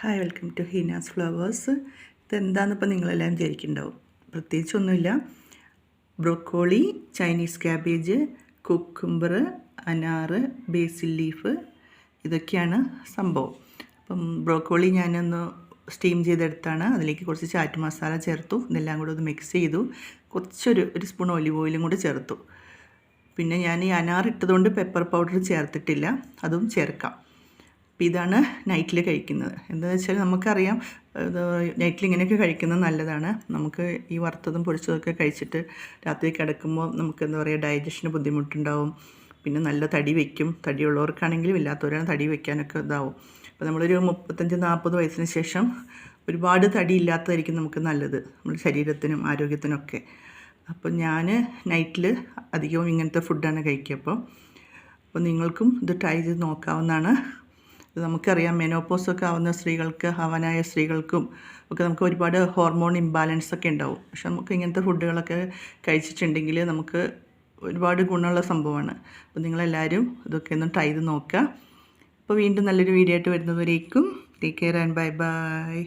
Hi welcome to Heena's flowers ഇതെന്താണെന്ന് ഇപ്പം നിങ്ങളെല്ലാം വിചാരിക്കുന്നുണ്ടാവും? പ്രത്യേകിച്ചൊന്നുമില്ല. ബ്രൊക്കോളി ചൈനീസ് ക്യാബേജ് കുക്കുംബർ അനാറ് ബേസിൽ ലീഫ് ഇതൊക്കെയാണ് സംഭവം. അപ്പം ബ്രോക്കോളി ഞാനൊന്ന് സ്റ്റീം ചെയ്തെടുത്താണ്. അതിലേക്ക് കുറച്ച് ചാറ്റ് മസാല ചേർത്തു. ഇതെല്ലാം കൂടെ ഒന്ന് മിക്സ് ചെയ്തു. കുറച്ചൊരു ഒരു സ്പൂൺ ഒലിവ് ഓയിലും കൂടെ ചേർത്തു. പിന്നെ ഞാൻ ഈ അനാർ ഇട്ടതുകൊണ്ട് പെപ്പർ പൗഡർ ചേർത്തിട്ടില്ല. അതും ചേർക്കാം. അപ്പം ഇതാണ് നൈറ്റിൽ കഴിക്കുന്നത്. എന്താണെന്ന് വെച്ചാൽ നമുക്കറിയാം നൈറ്റിൽ ഇങ്ങനെയൊക്കെ കഴിക്കുന്നത് നല്ലതാണ്. നമുക്ക് ഈ വറുത്തതും പൊരിച്ചതൊക്കെ കഴിച്ചിട്ട് രാത്രി കിടക്കുമ്പോൾ നമുക്ക് എന്താ പറയുക ഡൈജഷന് ബുദ്ധിമുട്ടുണ്ടാവും. പിന്നെ നല്ല തടി വയ്ക്കും തടിയുള്ളവർക്കാണെങ്കിലും ഇല്ലാത്തവരാണ് തടി വയ്ക്കാനൊക്കെ ഇതാവും. അപ്പോൾ നമ്മളൊരു മുപ്പത്തഞ്ച് നാൽപ്പത് വയസ്സിന് ശേഷം ഒരുപാട് തടി ഇല്ലാത്തതായിരിക്കും നമുക്ക് നല്ലത് നമ്മുടെ ശരീരത്തിനും ആരോഗ്യത്തിനൊക്കെ. അപ്പോൾ ഞാൻ നൈറ്റിൽ അധികവും ഇങ്ങനത്തെ ഫുഡാണ് കഴിക്കുക. അപ്പോൾ അപ്പോൾ നിങ്ങൾക്കും ഇത് ട്രൈ ചെയ്ത് നോക്കാവുന്നതാണ്. നമുക്കറിയാം മെനോപ്പോസൊക്കെ ആവുന്ന സ്ത്രീകൾക്ക് ഹവനായ സ്ത്രീകൾക്കും ഒക്കെ നമുക്ക് ഒരുപാട് ഹോർമോൺ ഇംബാലൻസ് ഒക്കെ ഉണ്ടാവും. പക്ഷെ നമുക്ക് ഇങ്ങനത്തെ ഫുഡുകളൊക്കെ കഴിച്ചിട്ടുണ്ടെങ്കിൽ നമുക്ക് ഒരുപാട് ഗുണമുള്ള സംഭവമാണ്. അപ്പോൾ നിങ്ങളെല്ലാവരും ഇതൊക്കെ ഒന്ന് ട്രൈ ചെയ്ത് നോക്കുക. അപ്പോൾ വീണ്ടും നല്ലൊരു വീഡിയോ ആയിട്ട് വരുന്നതുവരേക്കും take care and bye bye